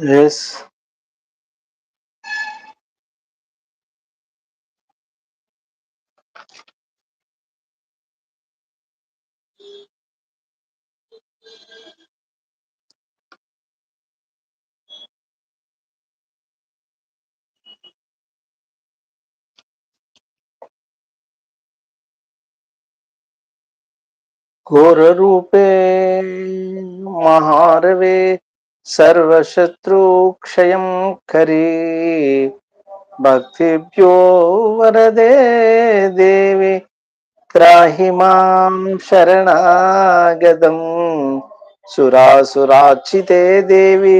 Yes. घोररूपे महारवे సర్వశత్రుక్షయం curry భక్తిభ్యో వరదే దేవి త్రాహి మాం శరణాగతం సురాసురాచితే దేవి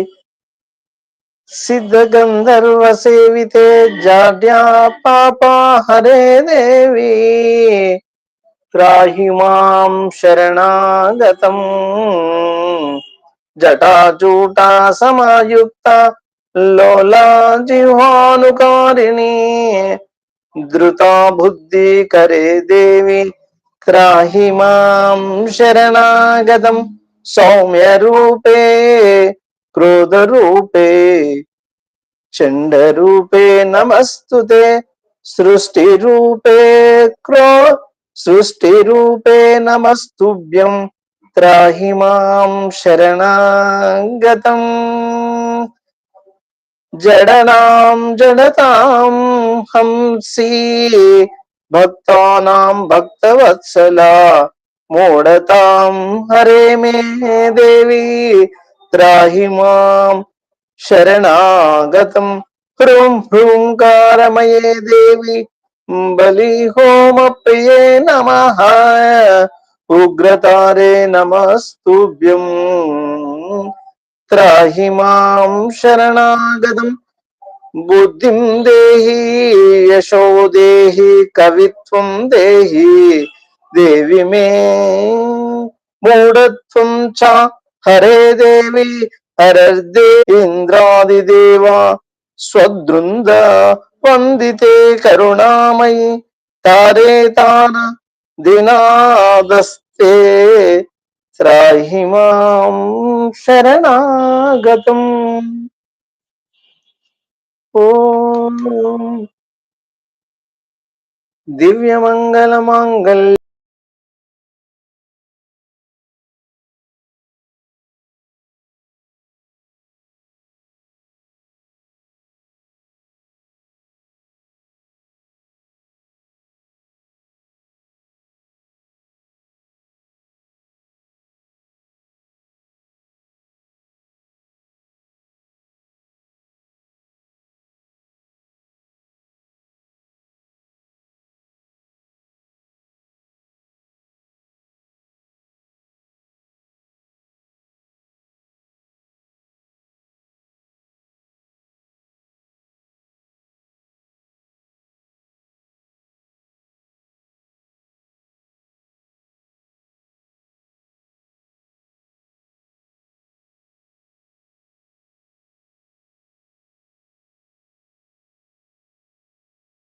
సిద్ధగంధర్వ సేవితే జాడ్యా పాపా హరే దేవి త్రాహి మాం శరణాగతం జటాజూటా సమాయుక్త లోలాజిహ్వానుకారిణి ధృతా బుద్ధి కరే దేవి త్రాహి మాం శరణాగతం సౌమ్య రూపే క్రోధ రూపే చండ రూపే నమస్తుతే సృష్టి రూపే క్రో సృష్టి రూపే నమస్తుభ్యం. त्राहि माँ शरणागतम्। जडनां जडतां हँसी, भक्तानां भक्तवत्सला, मोडतां हरे मे देवी। त्राहि माँ शरणागतं ह्रूं ह्रूङ्कारमये देवी। बलिहोमप्रिये नमः। ఉగ్రతారే నమస్తుభ్యం. త్రాహి మాం శరణాగతం. బుద్ధిం దేహి యశో దేహి కవిత్వం దేహి దేవి మే మూఢత్వం చ హరే దేవి హరర్దే ఇంద్రాదిదేవా స్వదృంద వందితే కరుణామయి తారే తాన దినాదస్ ते త్రాహి మాం శరణాగతం. ఓం. దివ్యమంగళమాంగళ్య